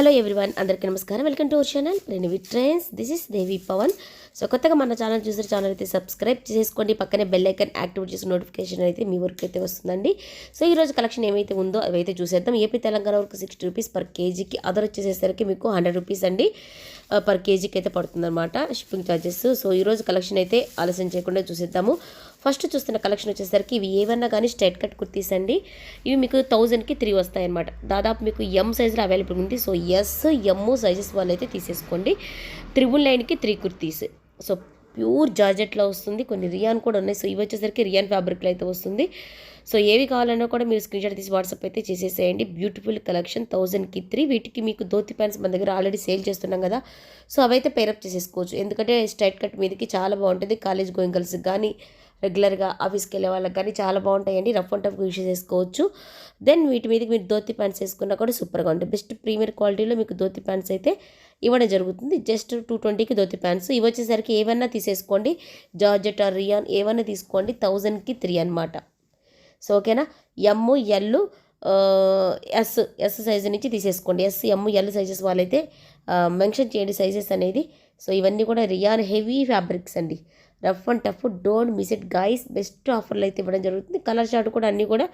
Hello everyone అందరికీ నమస్కారం. Welcome to our channel. నేను with trains this is Devi Pavan. So కొత్తగా మన ఛానల్ చూసిన ఛానల్ అయితే సబ్స్క్రైబ్ చేసుకోండి. పక్కనే బెల్ ఐకన్ యాక్టివేట్ చేసిన నోటిఫికేషన్ అయితే మీ వరకు అయితే వస్తుందండి. సో ఈ రోజు కలెక్షన్ ఏమైతే ఉందో అవైతే చూసేద్దాం. ఏపీ తెలంగాణ వరకు సిక్స్టీ రూపీస్ పర్ కేజీకి అదర్ వచ్చేసేసరికి మీకు హండ్రెడ్ రూపీస్ అండి. పర్ కేజీకి అయితే పడుతుందన్నమాట షిప్పింగ్ ఛార్జెస్ సో ఈ రోజు కలెక్షన్ అయితే ఆలస్యం చేయకుండా చూసేద్దాము. ఫస్ట్ చూస్తున్న కలెక్షన్ వచ్చేసరికి ఇవి ఏమన్నా కానీ స్ట్రైట్ కట్ కుర్తీస్ అండి. ఇవి మీకు థౌజండ్కి త్రీ వస్తాయి అనమాట దాదాపు మీకు ఎం సైజులో అవైలబుల్ ఉంది. సో ఎస్ ఎమ్ సైజెస్ వాళ్ళు అయితే తీసేసుకోండి త్రిబుల్ నైన్కి త్రీ కుర్తీస్. సో ప్యూర్ జార్జెట్లో వస్తుంది. కొన్ని రియాన్ కూడా ఉన్నాయి. సో ఇవి వచ్చేసరికి రియాన్ ఫ్యాబ్రిక్లో అయితే వస్తుంది. సో ఏవి కావాలన్నా కూడా మీరు స్క్రీన్ షాట్ తీసి వాట్సాప్ అయితే చేసేసేయండి. బ్యూటిఫుల్ కలెక్షన్ థౌజండ్కి త్రీ వీటికి మీకు ధోతి ప్యాంట్స్ మన దగ్గర ఆల్రెడీ సేల్ చేస్తున్నాం కదా. సో అవైతే పేరప్ చేసేసుకోవచ్చు. ఎందుకంటే స్ట్రైట్ కట్ మీదకి చాలా బాగుంటుంది. కాలేజ్ గోయింగ్ గర్ల్స్కి కానీ రెగ్యులర్గా ఆఫీస్కి వెళ్ళే వాళ్ళకి కానీ చాలా బాగుంటాయండి. రఫ్ అండ్ టఫ్ యూస్ చేసుకోవచ్చు. దెన్ వీటి మీదకి మీరు ధోతి ప్యాంట్స్ వేసుకున్నా కూడా సూపర్గా ఉంటాయి. బెస్ట్ ప్రీమియర్ క్వాలిటీలో మీకు ధోతి ప్యాంట్స్ అయితే ఇవ్వడం జరుగుతుంది. జస్ట్ టూ ట్వంటీకి ధోతి ప్యాంట్స్. ఇవి వచ్చేసరికి ఏవన్నా తీసేసుకోండి. జార్జెట్ ఆర్ రియాన్ ఏవైనా తీసుకోండి. థౌజండ్కి త్రీ అనమాట సో ఓకేనా? M L S S size నుంచి తీసేసుకోండి. ఎస్ ఎమ్ ఎల్ సైజెస్ వాళ్ళైతే మెన్షన్ చేయండి సైజెస్ అనేది. సో ఇవన్నీ కూడా రియాన్ హెవీ ఫ్యాబ్రిక్స్ అండి. Rough and tough don't miss it guys best ఆఫర్లు అయితే ఇవ్వడం జరుగుతుంది. కలర్ షార్ట్ కూడా అన్నీ కూడా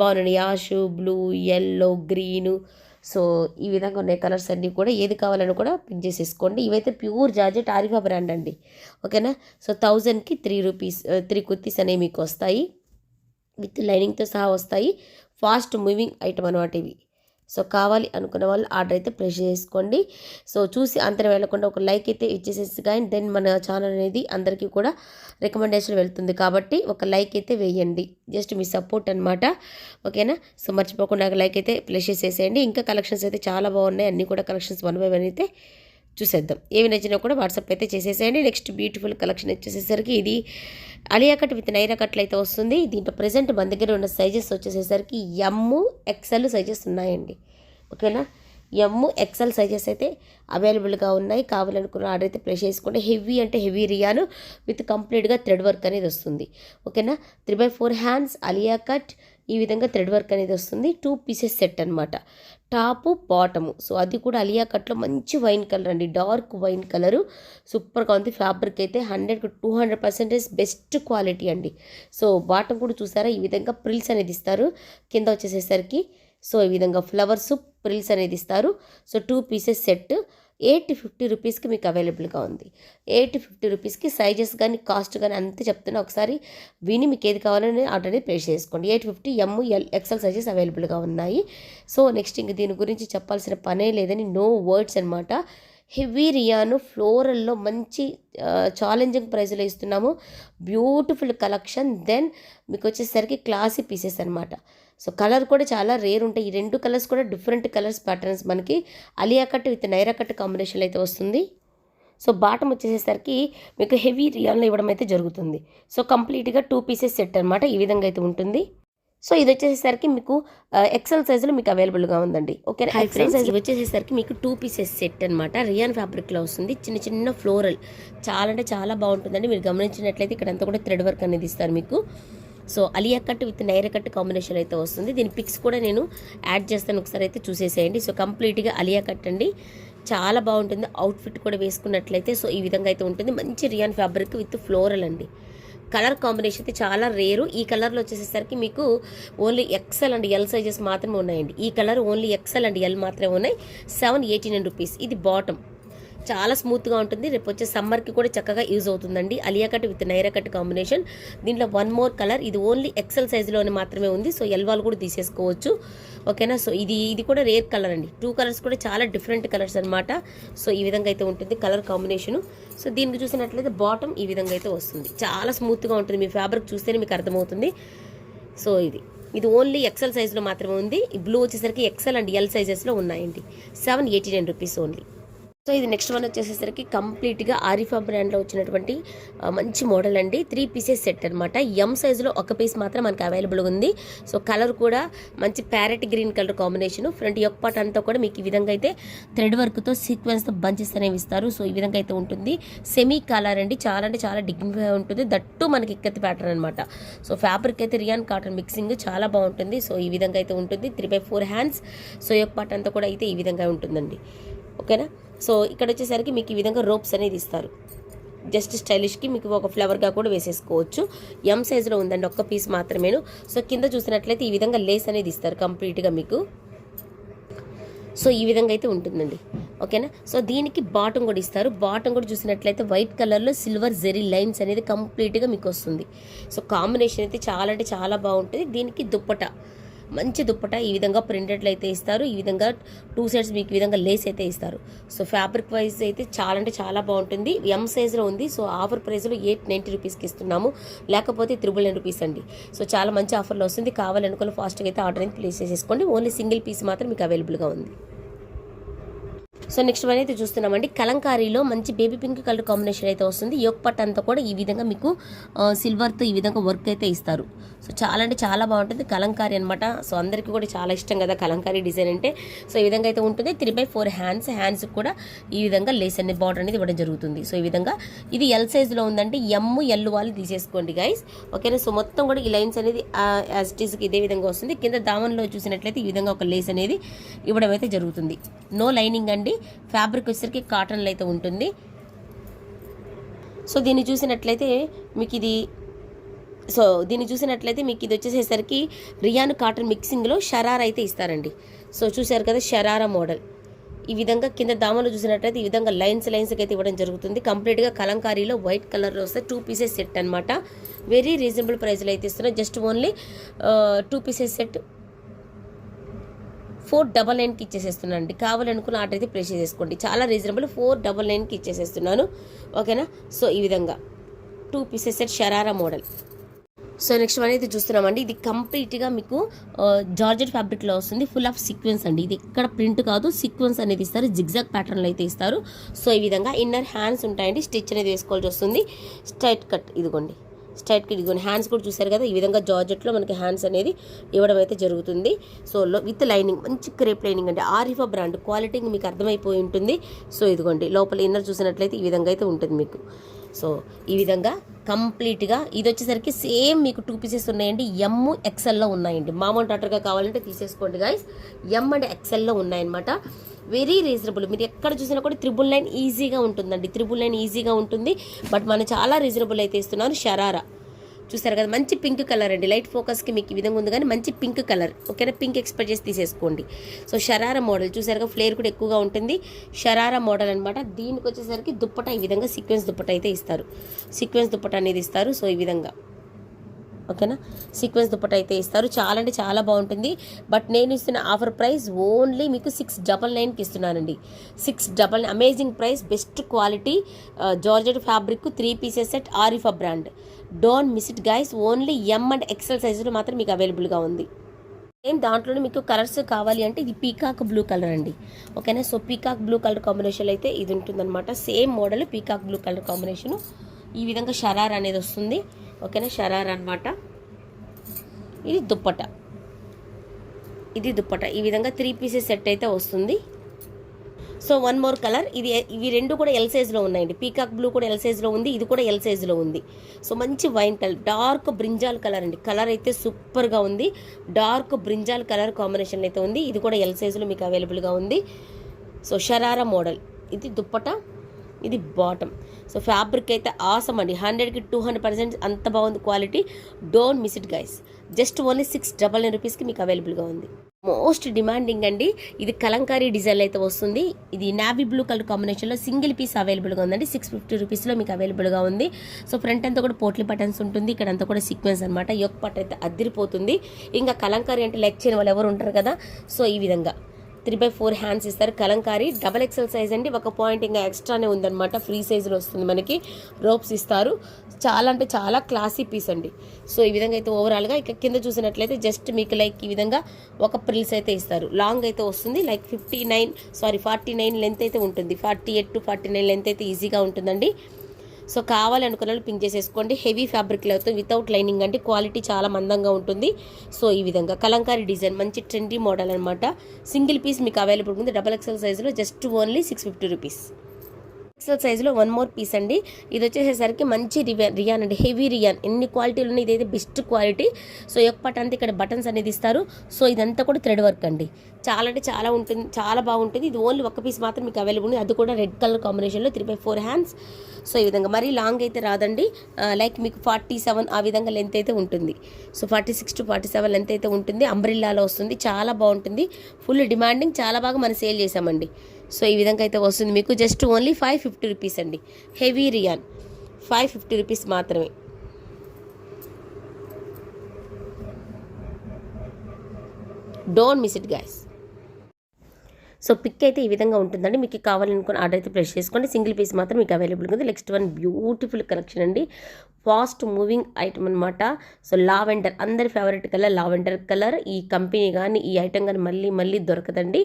బాగున్నాయి. Ash blue yellow green so ఈ విధంగా ఉన్నాయి కలర్స్ అన్నీ కూడా. ఏది కావాలని కూడా పిక్ చేసేసుకోండి. ఇవైతే ప్యూర్ జార్జెట్ ఆరిఫా బ్రాండ్ అండి. ఓకేనా? సో థౌజండ్కి త్రీ రూపీస్ త్రీ కుర్తీస్ అనేవి మీకు వస్తాయి. విత్ లైనింగ్తో సహా వస్తాయి. ఫాస్ట్ మూవింగ్ ఐటమ్ అనమాట ఇవి. సో కావాలి అనుకున్న వాళ్ళు ఆర్డర్ అయితే ప్రెస్ చేసుకోండి. సో చూసి అంతరం వెళ్ళకుండా ఒక లైక్ అయితే ఇచ్చేసేసి కానీ దెన్ మన ఛానల్ అనేది అందరికీ కూడా రికమెండేషన్ వెళ్తుంది కాబట్టి ఒక లైక్ అయితే వేయండి. జస్ట్ మీ సపోర్ట్ అనమాట ఓకేనా? సో మర్చిపోకుండా లైక్ అయితే ప్లేస్ చేసేసేయండి. ఇంకా కలెక్షన్స్ అయితే చాలా బాగున్నాయి. అన్నీ కూడా కలెక్షన్స్ వన్ బై వన్ అయితే చూసేద్దాం. ఏవి నచ్చినా కూడా వాట్సాప్ అయితే చేసేసేయండి. నెక్స్ట్ బ్యూటిఫుల్ కలెక్షన్ వచ్చేసేసరికి ఇది అలియా కట్ విత్ నైరా కట్లు అయితే వస్తుంది. దీంట్లో ప్రజెంట్ మన దగ్గర ఉన్న సైజెస్ వచ్చేసేసరికి ఎమ్ము ఎక్సెల్ సైజెస్ ఉన్నాయండి. ఓకేనా? ఎమ్ము ఎక్సెల్ సైజెస్ అయితే అవైలబుల్గా ఉన్నాయి. కావాలనుకున్న ఆర్డర్ అయితే ప్లేస్ చేసుకుంటే హెవీ అంటే హెవీ రియాను విత్ కంప్లీట్గా థ్రెడ్ వర్క్ అనేది వస్తుంది. ఓకేనా? Three by four hands Alia cut ఈ విధంగా థ్రెడ్ వర్క్ అనేది వస్తుంది. టూ పీసెస్ సెట్ అనమాట టాపు బాటము. సో అది కూడా అలియా కట్లో మంచి వైన్ కలర్ అండి. Dark wine colour. సూపర్గా ఉంది. ఫ్యాబ్రిక్ అయితే హండ్రెడ్కి two hundred percentage best quality అండి. సో బాటం కూడా చూసారా? ఈ విధంగా ప్రిల్స్ అనేది ఇస్తారు. కింద వచ్చేసేసరికి సో ఈ విధంగా ఫ్లవర్స్ ప్రిల్స్ అనేది ఇస్తారు. So two pieces set. Eight fifty రూపీస్కి మీకు అవైలబుల్గా ఉంది. ఎయిట్ ఫిఫ్టీ రూపీస్కి సైజెస్ కానీ కాస్ట్ కానీ అంతే చెప్తున్నా. ఒకసారి విని మీకు ఏది కావాలని ఆర్డర్ అనేది ప్లేస్ చేసుకోండి. Eight fifty M L XL sizes అవైలబుల్గా ఉన్నాయి. సో నెక్స్ట్ ఇంక దీని గురించి చెప్పాల్సిన పనే లేదని నో వర్డ్స్ అనమాట హెవీ రియాను ఫ్లోరల్లో మంచి ఛాలెంజింగ్ ప్రైస్లో ఇస్తున్నాము. Beautiful collection. దెన్ మీకు వచ్చేసరికి క్లాసీ పీసెస్ అనమాట సో కలర్ కూడా చాలా రేర్ ఉంటాయి. ఈ రెండు కలర్స్ కూడా డిఫరెంట్ కలర్స్ ప్యాటర్న్స్ మనకి Alia cut with Naira cut కాంబినేషన్లో అయితే వస్తుంది. సో బాటం వచ్చేసేసరికి మీకు హెవీ రియాన్లో ఇవ్వడం అయితే జరుగుతుంది. సో కంప్లీట్గా టూ పీసెస్ సెట్ అనమాట ఈ విధంగా అయితే ఉంటుంది. సో ఇది వచ్చేసరికి మీకు ఎక్సెల్ సైజులో మీకు అవైలబుల్గా ఉందండి. ఓకే ఫ్రెండ్స్ ఇది వచ్చేసేసరికి మీకు టూ పీసెస్ సెట్ అనమాట రియాన్ ఫ్యాబ్రిక్లో వస్తుంది. చిన్న చిన్న ఫ్లోరల్. చాలా అంటే చాలా బాగుంటుందండి. మీరు గమనించినట్లయితే ఇక్కడ అంతా కూడా థ్రెడ్ వర్క్ అనేది ఇస్తారు మీకు. So Alia cut with Naira cut combination అయితే వస్తుంది. దీని పిక్స్ కూడా నేను యాడ్ చేస్తాను. ఒకసారి అయితే చూసేసేయండి. సో కంప్లీట్గా అలియా కట్ అండి. చాలా బాగుంటుంది. అవుట్ఫిట్ కూడా వేసుకున్నట్లయితే సో ఈ విధంగా అయితే ఉంటుంది. మంచి రియాన్ ఫ్యాబ్రిక్ విత్ ఫ్లోరల్ అండి. కలర్ కాంబినేషన్ అయితే చాలా రేరు ఈ కలర్లో వచ్చేసేసరికి మీకు only XL and L sizes మాత్రమే ఉన్నాయండి. ఈ colour only XL and L మాత్రమే ఉన్నాయి. సెవెన్ ఎయిటీ నైన్ రూపీస్ ఇది బాటమ్ చాలా స్మూత్గా ఉంటుంది. రేపు వచ్చే సమ్మర్కి కూడా చక్కగా యూజ్ అవుతుందండి. Alia cut with Naira cut combination దీంట్లో వన్ మోర్ కలర్ ఇది ఓన్లీ ఎక్సెల్ సైజులోనే మాత్రమే ఉంది. సో ఎల్ కూడా తీసేసుకోవచ్చు. ఓకేనా సో ఇది ఇది కూడా రేర్ కలర్ అండి. టూ కలర్స్ కూడా చాలా డిఫరెంట్ కలర్స్ అనమాట సో ఈ విధంగా అయితే ఉంటుంది కలర్ కాంబినేషను సో దీనికి చూసినట్లయితే బాటమ్ ఈ విధంగా అయితే వస్తుంది. చాలా స్మూత్గా ఉంటుంది. మీ ఫ్యాబ్రిక్ చూస్తేనే మీకు అర్థమవుతుంది. సో ఇది. ఇది ఓన్లీ ఎక్సెల్ సైజులో మాత్రమే ఉంది. ఈ బ్లూ వచ్చేసరికి ఎక్సెల్ అండ్ ఎల్ సైజెస్లో ఉన్నాయండి. Seven eighty nine rupees only so ఇది నెక్స్ట్ వన్ వచ్చేసేసరికి కంప్లీట్గా ఆరిఫా బ్రాండ్లో వచ్చినటువంటి మంచి మోడల్ అండి. త్రీ పీసెస్ సెట్ అనమాట ఎం సైజులో ఒక పీస్ మాత్రం మనకి అవైలబుల్గా ఉంది. సో కలర్ కూడా మంచి parrot green colour combination. Front యొక్క పార్ట్ అంతా కూడా మీకు ఈ విధంగా అయితే థ్రెడ్ వర్క్తో సీక్వెన్స్తో బంచెస్ అనేవి ఇస్తారు. సో ఈ విధంగా అయితే ఉంటుంది. సెమీ కలర్ అండి. చాలా అంటే చాలా డిగ్నిఫై ఉంటుంది. దట్టు మనకి ఇక్కత్తి ప్యాటర్న్ అనమాట సో ఫ్యాబ్రిక్ అయితే రియాన్ కాటన్ మిక్సింగ్ చాలా బాగుంటుంది. సో ఈ విధంగా అయితే ఉంటుంది. Three by four hands. So యొక్క పార్ట్ అంతా కూడా అయితే ఈ విధంగా ఉంటుందండి. ఓకేనా? సో ఇక్కడ వచ్చేసరికి మీకు ఈ విధంగా రోప్స్ అనేది ఇస్తారు. జస్ట్ స్టైలిష్కి మీకు ఒక ఫ్లవర్గా కూడా వేసేసుకోవచ్చు. ఎం సైజులో ఉందండి ఒక్క పీస్ మాత్రమేను. సో కింద చూసినట్లయితే ఈ విధంగా లేస్ అనేది ఇస్తారు కంప్లీట్గా మీకు. సో ఈ విధంగా అయితే ఉంటుందండి. ఓకేనా సో దీనికి బాటం కూడా ఇస్తారు. బాటం కూడా చూసినట్లయితే వైట్ కలర్లో సిల్వర్ జెరీ లైన్స్ అనేది కంప్లీట్గా మీకు వస్తుంది. సో కాంబినేషన్ అయితే చాలా అంటే చాలా బాగుంటుంది. దీనికి దుప్పట. మంచి దుప్పట ఈ విధంగా ప్రింటెడ్లు అయితే ఇస్తారు. ఈ విధంగా టూ సైడ్స్ మీకు ఈ విధంగా లేస్ అయితే ఇస్తారు. సో ఫ్యాబ్రిక్ వైజ్ అయితే చాలా అంటే చాలా బాగుంటుంది. ఎం సైజ్లో ఉంది. సో ఆఫర్ ప్రైస్లో ఎయిట్ నైంటీ రూపీస్కి ఇస్తున్నాము. లేకపోతే త్రిబుల్ నైన్ రూపీస్ అండి. సో చాలా మంచి ఆఫర్లో వస్తుంది. కావాలనుకున్న ఫాస్ట్గా అయితే ఆర్డర్ అయితే ప్లేస్ చేసేసుకోండి. ఓన్లీ సింగిల్ పీస్ మాత్రం మీకు అవైలబుల్గా ఉంది. సో నెక్స్ట్ వన్ అయితే చూస్తున్నామండి. కలంకారీలో మంచి బేబీ పింక్ కలర్ కాంబినేషన్ అయితే వస్తుంది. యోక్ పట్ అంతా కూడా ఈ విధంగా మీకు సిల్వర్తో ఈ విధంగా వర్క్ అయితే ఇస్తారు. సో చాలా అంటే చాలా బాగుంటుంది. కలంకారీ అనమాట సో అందరికీ కూడా చాలా ఇష్టం కదా కలంకారీ డిజైన్ అంటే. సో ఈ విధంగా అయితే ఉంటుంది. Three by four hands hands కూడా ఈ విధంగా లేస్ అనేది బార్డర్ అనేది ఇవ్వడం జరుగుతుంది. సో ఈ విధంగా ఇది ఎల్ సైజులో ఉందంటే ఎమ్ ఎల్ వాళ్ళు తీసేసుకోండి గైస్ ఓకేనా సో మొత్తం కూడా ఈ లైన్స్ అనేది యాజ్ ఇట్ ఇదే విధంగా వస్తుంది. కింద దామన్లో చూసినట్లయితే ఈ విధంగా ఒక లేస్ అనేది ఇవ్వడం అయితే జరుగుతుంది. నో లైనింగ్ అండి. ఫ్యాబ్రిక్ వచ్చేసరికి కాటన్లో అయితే ఉంటుంది. సో దీన్ని చూసినట్లయితే మీకు ఇది సో దీన్ని చూసినట్లయితే మీకు ఇది వచ్చేసేసరికి రియాన్ కాటన్ మిక్సింగ్లో షరారా అయితే ఇస్తారండి. సో చూశారు కదా షరారా మోడల్. ఈ విధంగా కింద దామలు చూసినట్లయితే ఈ విధంగా లైన్స్ లైన్స్కి అయితే ఇవ్వడం జరుగుతుంది. కంప్లీట్గా కలంకారీలో వైట్ కలర్లో వస్తే టూ పీసెస్ సెట్ అనమాట వెరీ రీజనబుల్ ప్రైస్లో అయితే ఇస్తున్నాయి just only two pieces set four double నైన్కి ఇచ్చేసేస్తున్నాను కావాలనుకున్న ఆర్డర్ అయితే ప్లేస్ చేసేసుకోండి. చాలా రీజనబుల్ ఫోర్ డబల్ నైన్కి ఇచ్చేసేస్తున్నాను. ఓకేనా? సో ఈ విధంగా. Two pieces set sharara model so next one అయితే చూస్తున్నామండి. ఇది కంప్లీట్గా మీకు జార్జెట్ ఫ్యాబ్రిక్లో వస్తుంది. ఫుల్ ఆఫ్ సీక్వెన్స్ అండి. ఇది ఎక్కడ ప్రింట్ కాదు. సీక్వెన్స్ అనేది ఇస్తారు. జిగ్జాగ్ ప్యాటర్న్లో అయితే ఇస్తారు. సో ఈ విధంగా ఇన్నర్ హ్యాండ్స్ ఉంటాయండి. స్టిచ్ అనేది వేసుకోవాల్సి వస్తుంది. స్ట్రైట్ కట్ ఇదిగోండి. స్ట్రైట్ కట్ ఇదిగోండి హ్యాండ్స్ కూడా చూసారు కదా ఈ విధంగా జార్జెట్లో మనకి హ్యాండ్స్ అనేది ఇవ్వడం అయితే జరుగుతుంది. సో లో- విత్ లైనింగ్ మంచి క్రేప్ లైనింగ్ అంటే ఆరిఫా బ్రాండ్ క్వాలిటీ మీకు అర్థమైపోయి ఉంటుంది. సో ఇదిగోండి లోపల ఇన్నర్ చూసినట్లయితే ఈ విధంగా అయితే ఉంటుంది మీకు. సో ఈ విధంగా కంప్లీట్గా ఇది వచ్చేసరికి సేమ్ మీకు టూ పీసెస్ ఉన్నాయండి. ఎమ్ ఎక్సెల్లో ఉన్నాయండి. మామూలు టాటర్గా కావాలంటే తీసేసుకోండి గాయస్ ఎమ్ అండ్ ఎక్సెల్లో ఉన్నాయన్నమాట. Very reasonable. మీరు ఎక్కడ చూసినా కూడా త్రిబుల్ నైన్ ఈజీగా ఉంటుందండి. త్రిబుల్ నైన్ ఈజీగా ఉంటుంది. బట్ మనం చాలా రీజనబుల్ అయితే ఇస్తున్నాను. షరారా. చూసారు కదా మంచి పింక్ కలర్ అండి. లైట్ ఫోకస్కి మీకు ఈ విధంగా ఉంది కానీ మంచి పింక్ కలర్. ఓకేనా? పింక్ ఎక్స్పెక్ట్ చేసి తీసేసుకోండి. So sharara model. చూసారుగా ఫ్లేర్ కూడా ఎక్కువగా ఉంటుంది. షరారా మోడల్ అనమాట దీనికి వచ్చేసరికి దుప్పట ఈ విధంగా సీక్వెన్స్ దుప్పట అయితే ఇస్తారు. సీక్వెన్స్ దుప్పట అనేది ఇస్తారు. సో ఈ విధంగా. ఓకేనా? సీక్వెన్స్ దుప్పట అయితే ఇస్తారు. చాలా అంటే చాలా బాగుంటుంది. బట్ నేను ఇస్తున్న ఆఫర్ ప్రైస్ ఓన్లీ మీకు సిక్స్ డబల్ నైన్కి ఇస్తున్నానండి. Six double amazing price best quality georgette fabric three pieces set Arifa brand. Don't miss it guys. Only M and XL సైజులో మాత్రం మీకు అవైలబుల్గా ఉంది. సేమ్ దాంట్లోనే మీకు కలర్స్ కావాలి అంటే ఇది పీకాక్ బ్లూ కలర్ అండి. ఓకేనా? So peacock blue colour combination అయితే ఇది ఉంటుందన్నమాట. Same model peacock blue colour combination. ఈ విధంగా షరార్ అనేది వస్తుంది. ఓకేనా? షరార్ అన్నమాట. ఇది దుప్పట. ఇది దుప్పట. ఈ విధంగా త్రీ పీసెస్ సెట్ అయితే వస్తుంది. So one more colour. ఇది ఇవి రెండు కూడా ఎల్ సైజ్లో ఉన్నాయండి. పీకాక్ బ్లూ కూడా ఎల్ సైజ్లో ఉంది. ఇది కూడా ఎల్ సైజ్లో ఉంది. సో మంచి wine colour. Dark brinjal colour అండి. కలర్ అయితే సూపర్గా ఉంది. డార్క్ బ్రింజాల్ కలర్ కాంబినేషన్ అయితే ఉంది. ఇది కూడా ఎల్ సైజులో మీకు అవైలబుల్గా ఉంది. So sharara model. ఇది దుప్పట. ఇది బాటమ్ సో ఫ్యాబ్రిక్ అయితే ఆసమ్ అండి. హండ్రెడ్కి టూ హండ్రెడ్ పర్సెంట్ అంత బాగుంది quality don't miss it guys just only six double nine రూపీస్కి మీకు అవైలబుల్గా ఉంది. మోస్ట్ డిమాండింగ్ అండి. ఇది కలంకారీ డిజైన్ అయితే వస్తుంది. ఇది నావీ బ్లూ కలర్ కాంబినేషన్లో సింగిల్ పీస్ అవైలబుల్గా ఉందండి. సిక్స్ ఫిఫ్టీ రూపీస్లో మీకు అవైలబుల్గా ఉంది. సో ఫ్రంట్ అంతా కూడా పోట్లీ బటన్స్ ఉంటుంది. ఇక్కడ అంతా కూడా సీక్వెన్స్ అనమాట యొక్క పట్ అయితే అదిరిపోతుంది. ఇంకా కలంకారీ అంటే లెక్ చేయని వాళ్ళు ఎవరు ఉంటారు కదా? సో ఈ విధంగా. త్రీ బై ఫోర్ హ్యాండ్స్ ఇస్తారు. కలంకారీ డబల్ ఎక్సెల్ సైజ్ అండి. ఒక పాయింట్ ఇంకా ఎక్స్ట్రానే ఉందన్నమాట. ఫ్రీ సైజులో వస్తుంది మనకి. రోప్స్ ఇస్తారు. చాలా అంటే చాలా క్లాసీ పీస్ అండి. సో ఈ విధంగా అయితే ఓవరాల్గా ఇక కింద చూసినట్లయితే జస్ట్ మీకు లైక్ ఈ విధంగా ఒక ప్రిల్స్ అయితే ఇస్తారు. లాంగ్ అయితే వస్తుంది. Like fifty nine sorry forty nine length అయితే ఉంటుంది. Forty eight to forty nine length అయితే ఈజీగా ఉంటుందండి. సో కావాలనుకున్న వాళ్ళు పింక్ చేసేసుకోండి హెవీ ఫ్యాబ్రిక్లో అవుతుంది వితౌట్ లైనింగ్ అంటే క్వాలిటీ చాలా మందంగా ఉంటుంది. సో ఈ విధంగా కలంకారీ డిజైన్ మంచి ట్రెండీ మోడల్ అనమాట సింగిల్ పీస్ మీకు అవైలబుల్ ఉంది డబల్ ఎక్సెల్ సైజులో just only six fifty rupees pixel సైజులో వన్ మోర్ పీస్ అండి. ఇది వచ్చేసేసరికి మంచి రియాన్ రియాన్ అండి. Heavy rayon. ఎన్ని క్వాలిటీలు ఉన్నాయి ఇదైతే బెస్ట్ క్వాలిటీ. సో యొక్క అంతా ఇక్కడ బటన్స్ అనేది ఇస్తారు. సో ఇదంతా కూడా థ్రెడ్ వర్క్ అండి. చాలా అంటే చాలా ఉంటుంది చాలా బాగుంటుంది. ఇది ఓన్లీ ఒక పీస్ మాత్రం మీకు అవైలబుల్ ఉంది. అది కూడా రెడ్ కలర్ కాంబినేషన్లో three by four hands. So ఈ విధంగా మరీ లాంగ్ అయితే రాదండి. లైక్ మీకు ఫార్టీ సెవెన్ ఆ విధంగా లెంత్ అయితే ఉంటుంది. So forty six to forty seven length అయితే ఉంటుంది. అంబ్రిల్లాలో వస్తుంది. చాలా బాగుంటుంది. Full demanding. చాలా బాగా మనం సేల్ చేసామండి సో ఈ విధంగా అయితే వస్తుంది. మీకు just only five fifty rupees అండి. Heavy rayon five fifty rupees మాత్రమే. Don't miss it guys so pick అయితే ఈ విధంగా ఉంటుందండి. మీకు కావాలనుకుని ఆర్డర్ అయితే ప్రెస్ చేసుకోండి. సింగిల్ పీస్ మాత్రం మీకు అవైలబుల్గా ఉంది. నెక్స్ట్ వన్ బ్యూటిఫుల్ కలెక్షన్ అండి. ఫాస్ట్ మూవింగ్ ఐటమ్ అనమాట సో లావెండర్ అందరి ఫేవరెట్ కలర్ లావెండర్ కలర్. ఈ కంపెనీ కానీ ఈ ఐటమ్ కానీ మళ్ళీ మళ్ళీ దొరకదండి.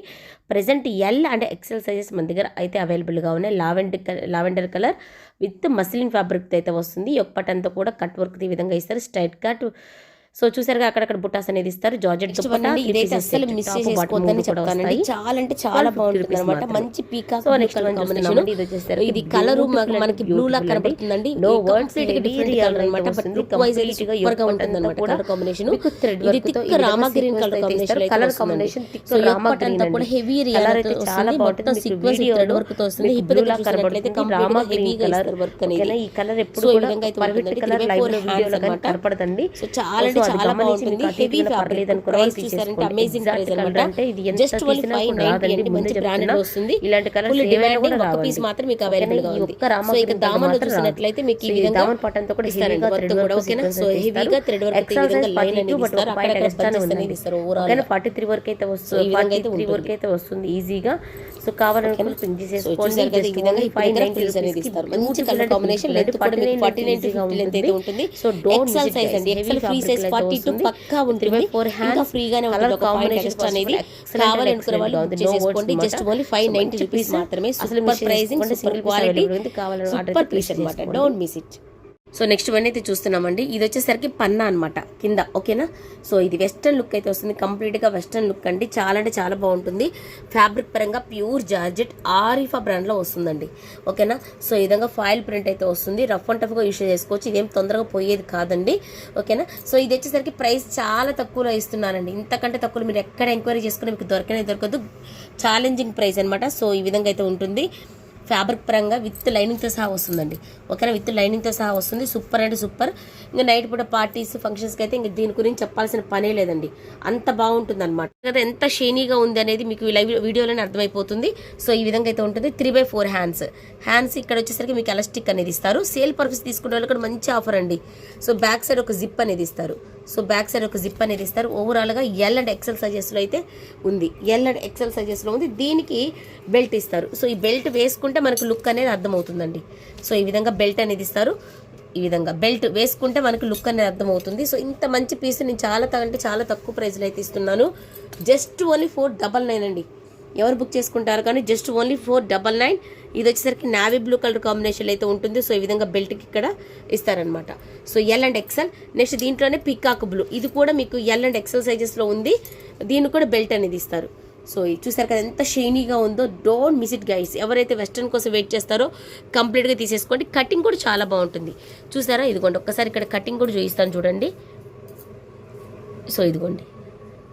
ప్రజెంట్ ఎల్ అంటే ఎక్సెల్ సైజెస్ మన దగ్గర అయితే అవైలబుల్గా ఉన్నాయి. Lavender lavender colour with muslin ఫ్యాబ్రిక్తో అయితే వస్తుంది. ఒక్కటి అంతా కూడా కట్ వర్క్ ఈ విధంగా ఇస్తారు. స్ట్రైట్ కట్ సో చూసారుగా అక్కడక్కడ బుట్టాస్ అనేది ఇస్తారు. జార్జెట్ ఇదైతే అస్సలు మిస్ చేసుకోవద్దని చెప్తానండి చాలా అంటే చాలా బాగుంటుంది అనమాట మంచి పీకా సో నెక్స్ట్ కాంబినేషన్ ఇది వచ్చేస్తారు ఇది కలర్ మనకి బ్లూ లా కనబడుతుందండి నో వర్డ్స్ డిఫరెంట్ కలర్ అనమాట. బట్ లుక్ సూపర్గా ఉంటుంది అనమాట కలర్ కాంబినేషన్ ఇది thick Rama green colour combination colour combination so Rama green అంతా కూడా హెవీ రియల్ చాలా బాగుంటుంది. సీక్వెన్స్ థ్రెడ్ వర్క్తో వస్తుంది. హిప్ దగ్గర చూసినట్లయితే రామా గ్రీన్ కలర్ వర్క్ అనేది ఈ కలర్ ఎప్పుడు కూడా పర్ఫెక్ట్ కలర్ లైవ్ వీడియోలో కనపడదండి సో చాలా చాలా బాగుంటుంది. హెవీ ఫ్యాబ్రిక్ ప్రైస్ చూసారంటే అమేజింగ్ ప్రైస్ అన్నమాట అంటే ఇది ఎంత జస్ట్ ఓన్లీ తీసినా ఫైవ్ కూడా నైన్టీ రాదండి. అండి ముందే మంచి బ్రాండెడ్ చెప్తున్నా. వస్తుంది. ఇలాంటి డిమాండింగ్ ఒక పీస్. మాత్రం మీకు అవైలబుల్గా ఉంది. సో ఇక దామన్ చూసినట్లయితే మీకు ఈ సో ఇది విధంగా దామన్ పట్టంతో కూడా ఇస్తారండి వర్క్ కూడా ఓకేనా? సో హెవీగా ఇస్తారు. థ్రెడ్ వర్క్ ఈ Extra విధంగా size లైన్ 42 అనేది but ఇస్తారు. ఒక point అక్కడక్కడ extra నే బంచెస్ అనేది ఉందండి. ఇస్తారు. ఓవరాల్ ఓకేనా? ఫార్టీ త్రీ వరకు అయితే సో వస్తుంది ఈ విధంగా ఫార్టీ అయితే త్రీ ఉంటుంది. వరకు అయితే వస్తుంది. ఈజీగా సో కావాలనుకుని పింక్ సో చూసారు కదా ఈ విధంగా ఫైవ్ నైన్టీ అనేది ఇస్తారు. మంచి కలర్ కాంబినేషన్ లెంత్ కూడా మీకు forty nine to fifty length అయితే ఉంటుంది. సో డోంట్ ఎక్సెల్ సైజ్ అండి. XL free size forty two పక్కా ఉంటుంది. ఇంకా ఫ్రీగానే ఉంటుంది. ఎక్స్ట్రా అనేది కావాలనుకున్న వాళ్ళు బుక్ చేసేసుకోండి. Just only five ninety rupees మాత్రమే super pricing super quality super piece అనమాట don't miss it so next one అయితే చూస్తున్నామండి. ఇది వచ్చేసరికి పన్నా అనమాట కింద ఓకేనా? సో ఇది వెస్ట్రన్ లుక్ అయితే వస్తుంది. కంప్లీట్గా వెస్ట్రన్ లుక్ అండి. చాలా అంటే చాలా బాగుంటుంది. ఫ్యాబ్రిక్ పరంగా ప్యూర్ జార్జెట్ ఆరిఫా బ్రాండ్లో వస్తుందండి. ఓకేనా? సో ఈ విధంగా ఫాయిల్ ప్రింట్ అయితే వస్తుంది. రఫ్ అండ్ టఫ్గా యూస్ చేసుకోవచ్చు. ఇదేం తొందరగా పోయేది కాదండి. ఓకేనా? సో ఇది వచ్చేసరికి ప్రైస్ చాలా తక్కువలో ఇస్తున్నానండి. ఇంతకంటే తక్కువ మీరు ఎక్కడ ఎంక్వైరీ చేసుకుని మీకు దొరకనే దొరకదు. ఛాలెంజింగ్ ప్రైస్ అనమాట సో ఈ విధంగా అయితే ఉంటుంది. ఫ్యాబ్రిక్ పరంగా విత్ లైనింగ్తో సహా వస్తుందండి. ఓకేనా విత్ లైనింగ్తో సహా వస్తుంది సూపర్ అంటే సూపర్. ఇంకా నైట్ పూట పార్టీస్ ఫంక్షన్స్కి అయితే ఇంకా దీని గురించి చెప్పాల్సిన పనే లేదండి. అంత బాగుంటుంది అనమాట కదా ఎంత షేనీగా ఉంది అనేది మీకు లైవ్ వీడియోలోనే అర్థమైపోతుంది. సో ఈ విధంగా అయితే ఉంటుంది three by four hands hands ఇక్కడ వచ్చేసరికి మీకు ఎలాస్టిక్ అనేది ఇస్తారు. సేల్ పర్పస్ తీసుకునే వాళ్ళు కూడా మంచి ఆఫర్ అండి. సో బ్యాక్ సైడ్ ఒక జిప్ అనేది ఇస్తారు. సో బ్యాక్ సైడ్ ఒక జిప్ అనేది ఇస్తారు. ఓవరాల్గా ఎల్ అండ్ ఎక్సెల్ సైజెస్లో అయితే ఉంది. ఎల్ అండ్ ఎక్సెల్ సైజెస్లో ఉంది. దీనికి బెల్ట్ ఇస్తారు. సో ఈ బెల్ట్ వేసుకుంటే మనకు లుక్ అనేది అర్థమవుతుందండి. సో ఈ విధంగా బెల్ట్ అనేది ఇస్తారు. ఈ విధంగా బెల్ట్ వేసుకుంటే మనకు లుక్ అనేది అర్థమవుతుంది. సో ఇంత మంచి పీస్ నేను చాలా అంటే చాలా తక్కువ ప్రైస్లో అయితే ఇస్తున్నాను. Just only four double nine అండి. ఎవరు బుక్ చేసుకుంటారు కానీ just only four double nine. ఇది వచ్చేసరికి నావీ బ్లూ కలర్ కాంబినేషన్ అయితే ఉంటుంది. సో ఈ విధంగా బెల్ట్కి ఇక్కడ ఇస్తారనమాట so L and XL next దీంట్లోనే పికాక్ బ్లూ. ఇది కూడా మీకు ఎల్ అండ్ ఎక్సెల్ సైజెస్లో ఉంది. దీన్ని కూడా బెల్ట్ అనేది ఇస్తారు. సో ఇది చూసారు కదా ఎంత షైనీగా ఉందో. డోంట్ మిస్ ఇట్ గైస్ ఎవరైతే వెస్ట్రన్ కోసం వెయిట్ చేస్తారో కంప్లీట్గా తీసేసుకోండి. కటింగ్ కూడా చాలా బాగుంటుంది. చూసారా? ఇదిగోండి. ఒక్కసారి ఇక్కడ కటింగ్ కూడా చూపిస్తాను చూడండి. సో ఇదిగోండి.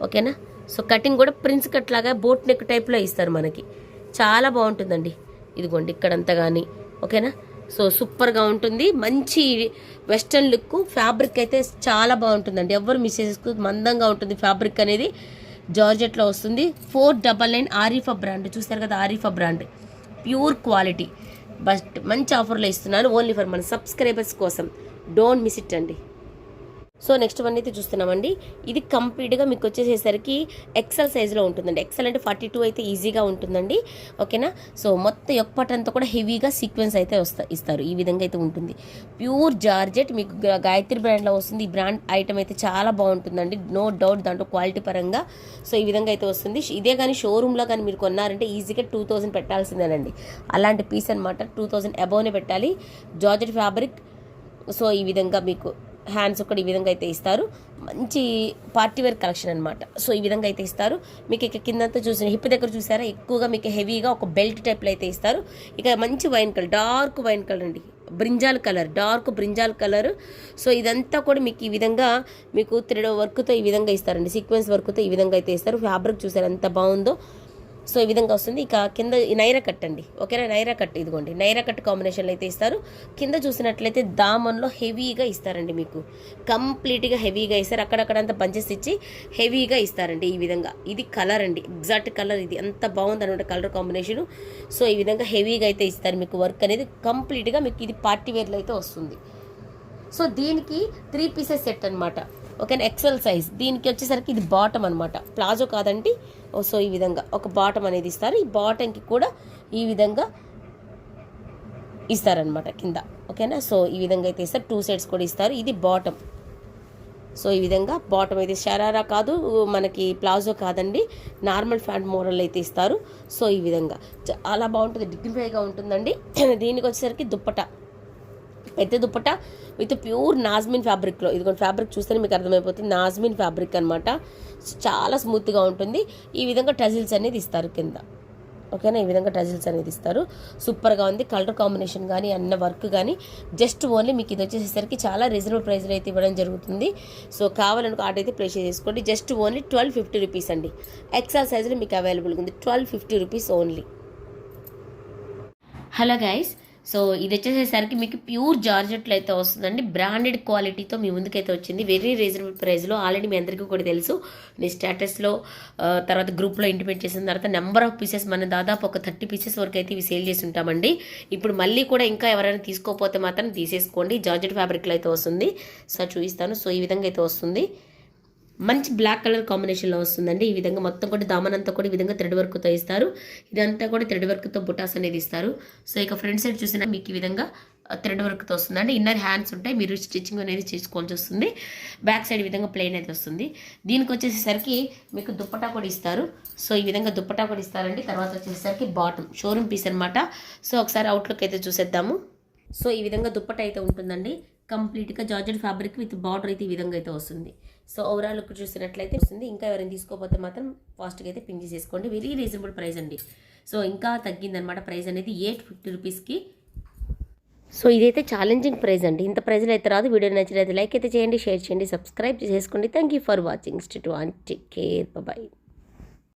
ఓకేనా? సో కటింగ్ కూడా ప్రిన్స్ కట్ లాగా బోట్ నెక్ టైప్లో ఇస్తారు మనకి. చాలా బాగుంటుందండి. ఇదిగోండి ఇక్కడంతా కానీ ఓకేనా? సో సూపర్గా ఉంటుంది. మంచి వెస్ట్రన్ లుక్ ఫ్యాబ్రిక్ అయితే చాలా బాగుంటుందండి. ఎవరు మిస్ చేసుకో మందంగా ఉంటుంది ఫ్యాబ్రిక్ అనేది. జార్జెట్లో వస్తుంది. Four double nine Arifa brand చూస్తారు కదా Arifa brand pure quality but మంచి ఆఫర్లో ఇస్తున్నాను. ఓన్లీ ఫర్ మన సబ్స్క్రైబర్స్ కోసం. డోంట్ మిస్ ఇట్ అండి. సో నెక్స్ట్ వన్ అయితే చూస్తున్నామండి. ఇది కంప్లీట్గా మీకు వచ్చేసేసరికి ఎక్సెల్ సైజులో ఉంటుందండి. ఎక్సెల్ అంటే ఫార్టీ టూ అయితే ఈజీగా ఉంటుందండి. ఓకేనా? సో మొత్తం ఎప్పటంతా కూడా హెవీగా సీక్వెన్స్ అయితే వస్తా ఇస్తారు. ఈ విధంగా అయితే ఉంటుంది. ప్యూర్ జార్జెట్ మీకు గాయత్రి బ్రాండ్లో వస్తుంది. ఈ బ్రాండ్ ఐటమ్ అయితే చాలా బాగుంటుందండి. నో డౌట్ దాంట్లో క్వాలిటీ పరంగా. సో ఈ విధంగా అయితే వస్తుంది. ఇదే కానీ షోరూంలో కానీ మీరు కొన్నారంటే ఈజీగా టూ థౌసండ్ పెట్టాల్సిందేనండి. అలాంటి పీస్ అనమాట టూ థౌసండ్ అబోవ్నే పెట్టాలి. జార్జెట్ ఫ్యాబ్రిక్ సో ఈ విధంగా మీకు హ్యాండ్స్ ఒకటి ఈ విధంగా అయితే ఇస్తారు. మంచి పార్టీ వేర్ కలెక్షన్ అనమాట సో ఈ విధంగా అయితే ఇస్తారు. మీకు ఇక కిందంతా చూసిన హిప్ దగ్గర చూసారా? ఎక్కువగా మీకు హెవీగా ఒక బెల్ట్ టైప్లో అయితే ఇస్తారు. ఇక మంచి wine colour dark wine colour అండి. Brinjal colour dark brinjal colour. So ఇదంతా కూడా మీకు ఈ విధంగా మీకు త్రెడ్ వర్క్తో ఈ విధంగా ఇస్తారండి. సీక్వెన్స్ వర్క్తో ఈ విధంగా అయితే ఇస్తారు. ఫ్యాబ్రిక్ చూసారు? ఎంత బాగుందో. సో ఈ విధంగా వస్తుంది. ఇక కింద నైరా కట్ అండి. ఓకేనా? నైరా కట్ ఇదిగోండి. నైరా కట్ కాంబినేషన్లో అయితే ఇస్తారు. కింద చూసినట్లయితే దామన్లో హెవీగా ఇస్తారండి మీకు. కంప్లీట్గా హెవీగా ఇస్తారు. అక్కడక్కడంతా బంచెస్ ఇచ్చి హెవీగా ఇస్తారండి ఈ విధంగా. ఇది కలర్ అండి. ఎగ్జాక్ట్ కలర్ ఇది. ఎంత బాగుంది అనమాట కలర్ కాంబినేషన్. సో ఈ విధంగా హెవీగా అయితే ఇస్తారు మీకు వర్క్ అనేది. కంప్లీట్గా మీకు ఇది పార్టీ వేర్లో అయితే వస్తుంది. సో దీనికి త్రీ పీసెస్ సెట్ అనమాట ఓకేనా ఎక్సెల్ సైజ్ దీనికి వచ్చేసరికి ఇది బాటమ్ అనమాట ప్లాజో కాదండి. ఓ సో ఈ విధంగా ఒక బాటమ్ అనేది ఇస్తారు. ఈ బాటంకి కూడా ఈ విధంగా ఇస్తారనమాట కింద. ఓకేనా? సో ఈ విధంగా అయితే ఇస్తారు. టూ సైడ్స్ కూడా ఇస్తారు. ఇది బాటమ్ సో ఈ విధంగా బాటమ్ అయితే షరారా కాదు మనకి ప్లాజో కాదండి. నార్మల్ ఫ్యాంట్ మోడల్ అయితే ఇస్తారు. సో ఈ విధంగా. చాలా బాగుంటుంది. డిగ్నిఫైగా ఉంటుందండి. దీనికి వచ్చేసరికి దుప్పట. పెద్ద దుప్పట విత్ ప్యూర్ నాజ్మిన్ ఫ్యాబ్రిక్లో ఇదిగోండి ఫ్యాబ్రిక్ చూస్తేనే మీకు అర్థమైపోతుంది. నాజ్మిన్ ఫ్యాబ్రిక్ అనమాట చాలా స్మూత్గా ఉంటుంది. ఈ విధంగా టజిల్స్ అనేది ఇస్తారు కింద. ఓకేనా? ఈ విధంగా టజిల్స్ అనేది ఇస్తారు. సూపర్గా ఉంది. కలర్ కాంబినేషన్ కానీ అన్న వర్క్ కానీ జస్ట్ ఓన్లీ మీకు ఇది వచ్చేసరికి చాలా రీజనబుల్ ప్రైస్లో అయితే ఇవ్వడం జరుగుతుంది. సో కావాలనుకో ఆర్డర్ అయితే ప్లేస్ చేసుకోండి. Just only twelve fifty rupees అండి. ఎక్సెల్ సైజులో మీకు అవైలబుల్గా ఉంది. Twelve fifty rupees only hello guys so ఇది వచ్చేసేసరికి మీకు ప్యూర్ జార్జెట్లో అయితే వస్తుందండి. బ్రాండెడ్ క్వాలిటీతో మీ ముందుకైతే వచ్చింది. వెరీ రీజనబుల్ ప్రైస్లో ఆల్రెడీ మీ అందరికీ కూడా తెలుసు. నేను స్టేటస్లో తర్వాత గ్రూప్లో ఇంటిమేట్ చేసిన తర్వాత నెంబర్ ఆఫ్ పీసెస్ మనం దాదాపు ఒక థర్టీ పీసెస్ వరకు అయితే ఇవి సేల్ చేసి ఉంటామండి ఇప్పుడు మళ్ళీ కూడా ఇంకా ఎవరైనా తీసుకోకపోతే మాత్రం తీసేసుకోండి. జార్జెట్ ఫ్యాబ్రిక్లో అయితే వస్తుంది. సో చూపిస్తాను. సో ఈ విధంగా అయితే వస్తుంది. మంచి బ్లాక్ కలర్ కాంబినేషన్లో వస్తుందండి. ఈ విధంగా మొత్తం కూడా దామనంతా కూడా ఈ విధంగా థ్రెడ్ వర్క్తో ఇస్తారు. ఇదంతా కూడా థ్రెడ్ వర్క్తో బుటాస్ అనేది ఇస్తారు. సో ఇక ఫ్రంట్ సైడ్ చూసినా మీకు ఈ విధంగా థ్రెడ్ వర్క్తో వస్తుందండి. ఇన్నర్ హ్యాండ్స్ ఉంటాయి. మీరు స్టిచ్చింగ్ అనేది చేసుకోవాల్సి వస్తుంది. బ్యాక్ సైడ్ విధంగా ప్లెయిన్ అయితే వస్తుంది. దీనికి వచ్చేసేసరికి మీకు దుప్పటా కూడా ఇస్తారు. సో ఈ విధంగా దుప్పటా కూడా ఇస్తారండి. తర్వాత వచ్చేసరికి బాటమ్ షోరూమ్ పీస్ అనమాట సో ఒకసారి అవుట్లుక్ అయితే చూసేద్దాము. సో ఈ విధంగా దుప్పట అయితే ఉంటుందండి. కంప్లీట్గా జార్జెట్ ఫ్యాబ్రిక్ విత్ బార్డర్ అయితే ఈ విధంగా అయితే వస్తుంది. సో ఓవరాల్ లుక్ చూసినట్లయితే వస్తుంది. ఇంకా ఎవరైనా తీసుకోకపోతే మాత్రం ఫాస్ట్గా అయితే పింక్ చేసేసుకోండి వెరీ రీజనబుల్ ప్రైస్ అండి. సో ఇంకా తగ్గిందనమాట ప్రైస్ అనేది ఎయిట్ ఫిఫ్టీ రూపీస్కి సో ఇదైతే ఛాలెంజింగ్ ప్రైస్ అండి. ఇంత ప్రైజ్లో అయితే రాదు. వీడియో నచ్చినది లైక్ అయితే చేయండి షేర్ చేయండి సబ్స్క్రైబ్ చేసుకోండి. Thank you for watching stay and take care bye